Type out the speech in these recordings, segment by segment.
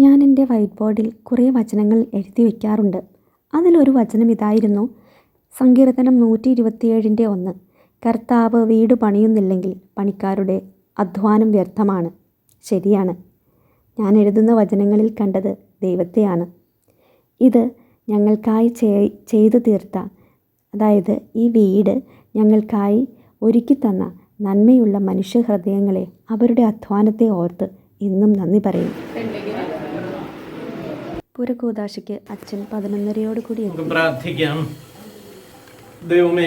ഞാൻ എന്റെ വൈറ്റ് ബോർഡിൽ കുറേ വചനങ്ങൾ എഴുതി വയ്ക്കാറുണ്ട് അതിലൊരു വചനം ഇതായിരുന്നു. സങ്കീർത്തനം നൂറ്റി ഇരുപത്തിയേഴിന്റെ ഒന്ന്. കർത്താവ് വീട് പണിയുന്നില്ലെങ്കിൽ പണിക്കാരുടെ അധ്വാനം വ്യർത്ഥമാണ്. ശരിയാണ്. ഞാൻ എഴുതുന്ന വചനങ്ങളിൽ കണ്ടത് ദൈവത്തെയാണ്. ഇത് ഞങ്ങൾക്കായി ചെയ് ചെയ്തു തീർത്ത അതായത് ഈ വീട് ഞങ്ങൾക്കായി ഒരുക്കി തന്ന നന്മയുള്ള മനുഷ്യ ഹൃദയങ്ങളെ അവരുടെ അധ്വാനത്തെ ഓർത്ത് ഇന്നും നന്ദി പറയും. പുരകൂദാശയ്ക്ക് അച്ഛൻ പതിനൊന്നരയോട് കൂടി. പ്രാർത്ഥിക്കാം ദൈവമേ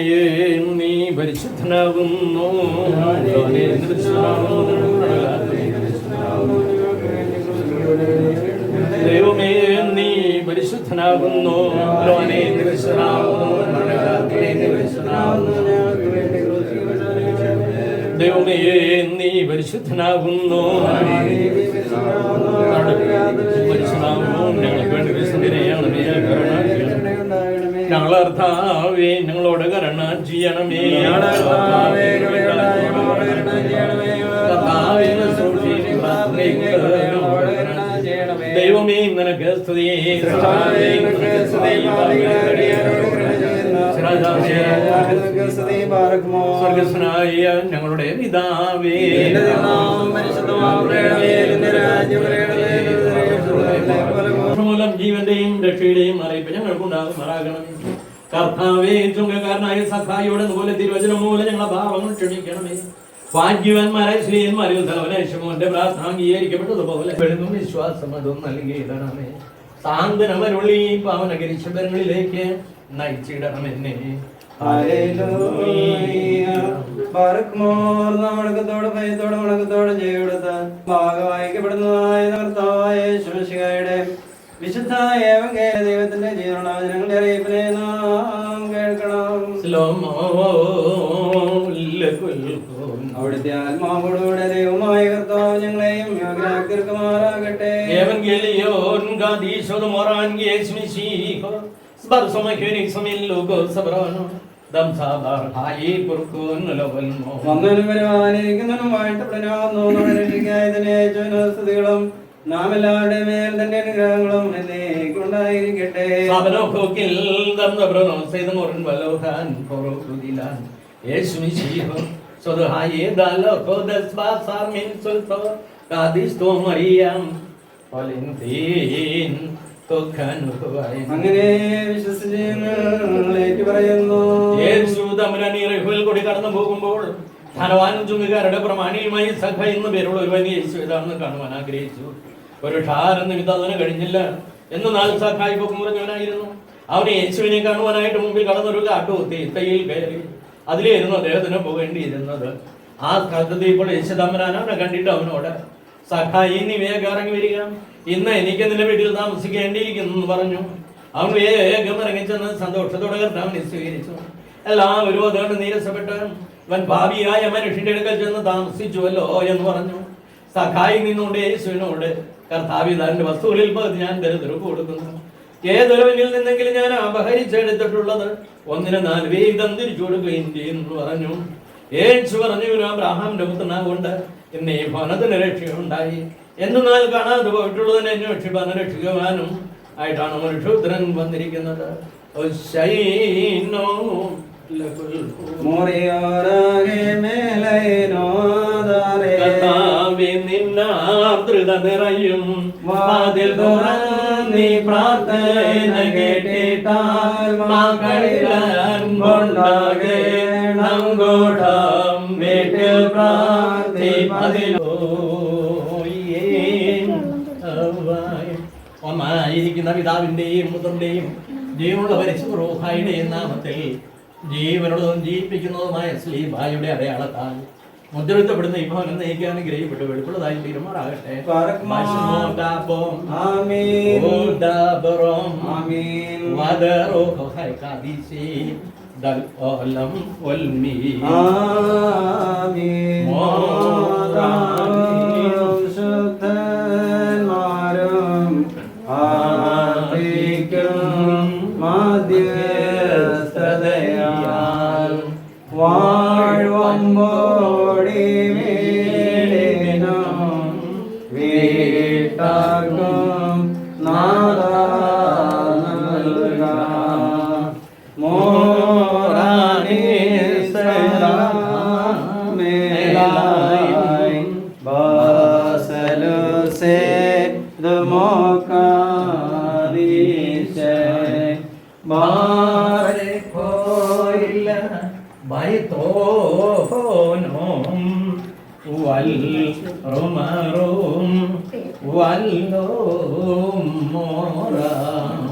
നീ പരിശുദ്ധനാകുന്നു. നീ പരിശുദ്ധനാകുന്നു. ഞങ്ങളർത്താവേ ഞങ്ങളോട് കരുണ ചെയ്യണമേ. ദൈവമേ നിനക്ക് സ്തുതി. കർത്താവേ, നിനക്ക് സ്തുതി. സ്വർഗസ്വനായ ഞങ്ങളുടെ പിതാവേ. മൂലം ജീവന്റെയും രക്ഷയുടെയും അറിയിപ്പ് ഞങ്ങൾക്കുണ്ടാകുമാറാകണം. കർത്താവേ ചുങ്കക്കാരനായ സഖായിയുടെ പോലെ തിരുവചനം മൂലം ഞങ്ങളെ ഭാവങ്ങൾ ക്ഷണിക്കണമേ. ഭാഗ്യവാന്മാരായ ശ്രീയന്മാരിൽ തലവനേശമോന്റെ പ്രാർത്ഥന അംഗീകരിക്കപ്പെട്ടതുപോലെ. വെളുന്നും വിശ്വാസം അതും നൽകിയിടണമേ. സാന്ത്വനമരുളി പാവനഗരി ശബരങ്ങളിലേക്ക് നയിച്ചിടണമെന്നേ. മടക്കത്തോടെ ഭയത്തോടെ മടക്കത്തോടെ ചെയ്യെടുത്ത ഭാഗവായിക്കപ്പെടുന്നതായ കർത്താവായ ശുശ്രൂഷയുടെ വിശുദ്ധ കേര ദൈവത്തിന്റെ ജീവനാചനങ്ങളുടെ അറിയിപ്പിനെ നാം കേൾക്കണം. അവിടുത്തെ ആത്മാവോടുകൂടെ ദൈവമായ കർത്താവ് ഞങ്ങളെയും യോഗ്യരാക്കി തീർക്കുമാറാകട്ടെ ലോകോ gadisod വന്നവനും വരുവാനിരിക്കുന്നവനും വാഴ്ത്തപ്പെടാവുന്നു നമ്മുടെ രക്ഷിക്കായതിനെ സ്തുതികളും നാം എല്ലാവരുടെ മേൽ തന്റെ അനുഗ്രഹങ്ങളും എന്നേക്കുണ്ടായിരിക്കട്ടെ Sabano kokil dam dabrano seydam അങ്ങനെ വിശ്വസിച്ച് ഞങ്ങൾ പറയുന്നു കൂടി കടന്നു പോകുമ്പോൾ ധനവാനും ചുങ്കുകാരുടെ പ്രമാണിയുമായി സഖ എന്ന് പേരുള്ള ഒരുവൻ യേശു ഏതാണെന്ന് കാണുവാൻ ആഗ്രഹിച്ചു. ഒരു ക്ഷാരം നിമിത്തം അതിന് കഴിഞ്ഞില്ല. നാല് സഖായി പൊക്കം കുറഞ്ഞവനായിരുന്നു അവന് യേശുവിനെ കാണുവാനായിട്ട് മുമ്പിൽ കടന്നൊരു കാട്ടു തീത്തയിൽ കയറി. അതിലായിരുന്നു അദ്ദേഹത്തിന് പോകേണ്ടിയിരുന്നത്. ആ സ്ഥലത്ത് ഇപ്പോൾ യേശു തമ്പുരാൻ അവനെ കണ്ടിട്ട് അവനോട് സഖായി നീ വേഗം ഇറങ്ങി വരിക. ഇന്ന് എനിക്ക് നിന്റെ വീട്ടിൽ താമസിക്കേണ്ടിയിരിക്കുന്നു എന്ന് പറഞ്ഞു. അവൻ വേഗം ഇറങ്ങിച്ചെന്ന് സന്തോഷത്തോടെ കർത്താവിനെ സ്വീകരിച്ചു. എല്ലാവരും അതുകൊണ്ട് നീരസപ്പെട്ട് അവൻ ഭാവിയായ മനുഷ്യന്റെ അടുക്കൽ ചെന്ന് താമസിച്ചുവല്ലോ എന്ന് പറഞ്ഞു. സഖായി നിന്നുകൊണ്ട് യേശുവിനോട് കർത്താവി തന്റെ വസ്തുക്കളിൽ പകുതി ഞാൻ ദരിദ്ര കൊടുക്കുന്നു. ഏതൊരുവനിൽ നിന്നെങ്കിലും ഞാൻ അപഹരിച്ചെടുത്തിട്ടുള്ളത് ഒന്നിനെ നാല് വീതം തിരിച്ചു കൊടുക്കുകയും ചെയ്യുന്നു പറഞ്ഞു. യേശു പറഞ്ഞു ഇവന് അബ്രഹാമിന്റെ പുത്രനാകൊണ്ട് ഇന്ന് ഈ ഭവനത്തിന് രക്ഷയുണ്ടായി എന്നാൽ കാണാതെ പോയിട്ടുള്ളതിനെ അന്വേഷിപ്പാൻ രക്ഷിക്കുവാനും ആയിട്ടാണ് മനുഷ്യപുത്രൻ വന്നിരിക്കുന്നത്. ലകുൽ മോറിയോരാകെ മേലൈനോദാരേ കർത്താവേ നിന്നാർദ്രത നിറയും വാതിൽ തുറന്നീ പ്രാർത്ഥന കേട്ടിട്ടാൽ ഒന്നായിരിക്കുന്ന പിതാവിന്റെയും മുതന്റെയും ജീവനുള്ള പരിശുദ്ധ നാമത്തിൽ ജീവനുള്ളതും ജീവിപ്പിക്കുന്നതുമായ ശ്രീഭായുടെ അടയാളത്താൽ മുദ്രപ്പെടുന്ന ഈ ഭവനം നയിക്കാൻ ഗ്രഹിപ്പെട്ടു വെളുപ്പുള്ളതായി തീരുമാറാകട്ടെ. મોડી મેળે નામ વેટાકમ નાદાનલગા મોરાની સદા ബൈത്തോനോം വൽ റുമറും വല്ലോം മോറാം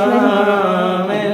ആഫീസാമൽ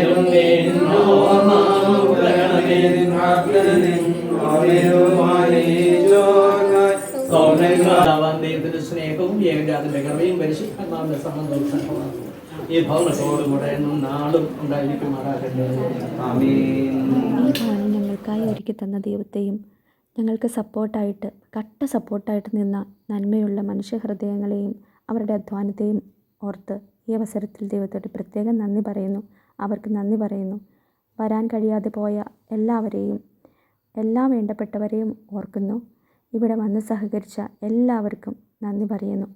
സ്നേഹവും ഏകജാതിന്റെ കൃപയും പരിശുദ്ധമാവുന്ന സന്തോഷവും ഈ ഭവനത്തോടുകൂടെ എന്നും നാളും ഉണ്ടായിരിക്കുമാറാകട്ടെ ഞങ്ങൾക്കായി ഒരുക്കി തന്ന ദൈവത്തെയും ഞങ്ങൾക്ക് സപ്പോർട്ടായിട്ട് കട്ട സപ്പോർട്ടായിട്ട് നിന്ന നന്മയുള്ള മനുഷ്യഹൃദയങ്ങളെയും അവരുടെ അധ്വാനത്തെയും ഓർത്ത് ഈ അവസരത്തിൽ ദൈവത്തോട് പ്രത്യേകം നന്ദി പറയുന്നു. അവർക്ക് നന്ദി പറയുന്നു. വരാൻ കഴിയാതെ പോയ എല്ലാവരെയും എല്ലാ വേണ്ടപ്പെട്ടവരെയും ഓർക്കുന്നു. ഇവിടെ വന്ന് സഹകരിച്ച എല്ലാവർക്കും നന്ദി പറയുന്നു.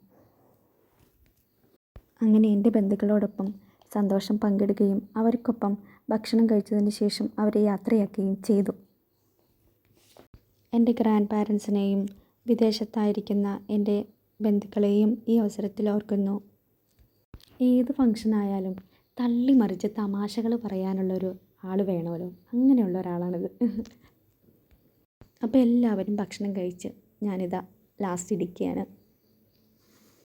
അങ്ങനെ എന്റെ ബന്ധുക്കളോടൊപ്പം സന്തോഷം പങ്കിടുകയും അവർക്കൊപ്പം ഭക്ഷണം കഴിച്ചതിന് ശേഷം അവരെ യാത്രയാക്കുകയും ചെയ്തു. എന്റെ ഗ്രാൻഡ് പാരൻസിനെയും വിദേശത്തായിരിക്കുന്ന എന്റെ ബന്ധുക്കളെയും ഈ അവസരത്തിൽ ഓർക്കുന്നു. ഏത് ഫങ്ഷനായാലും തള്ളിമറിച്ച് തമാശകൾ പറയാനുള്ളൊരു ആൾ വേണമല്ലോ. അങ്ങനെയുള്ള ഒരാളാണിത്. അപ്പോൾ എല്ലാവരും ഭക്ഷണം കഴിച്ച് ഞാനിതാ ലാസ്റ്റ് ഇരിക്കുകയാണ്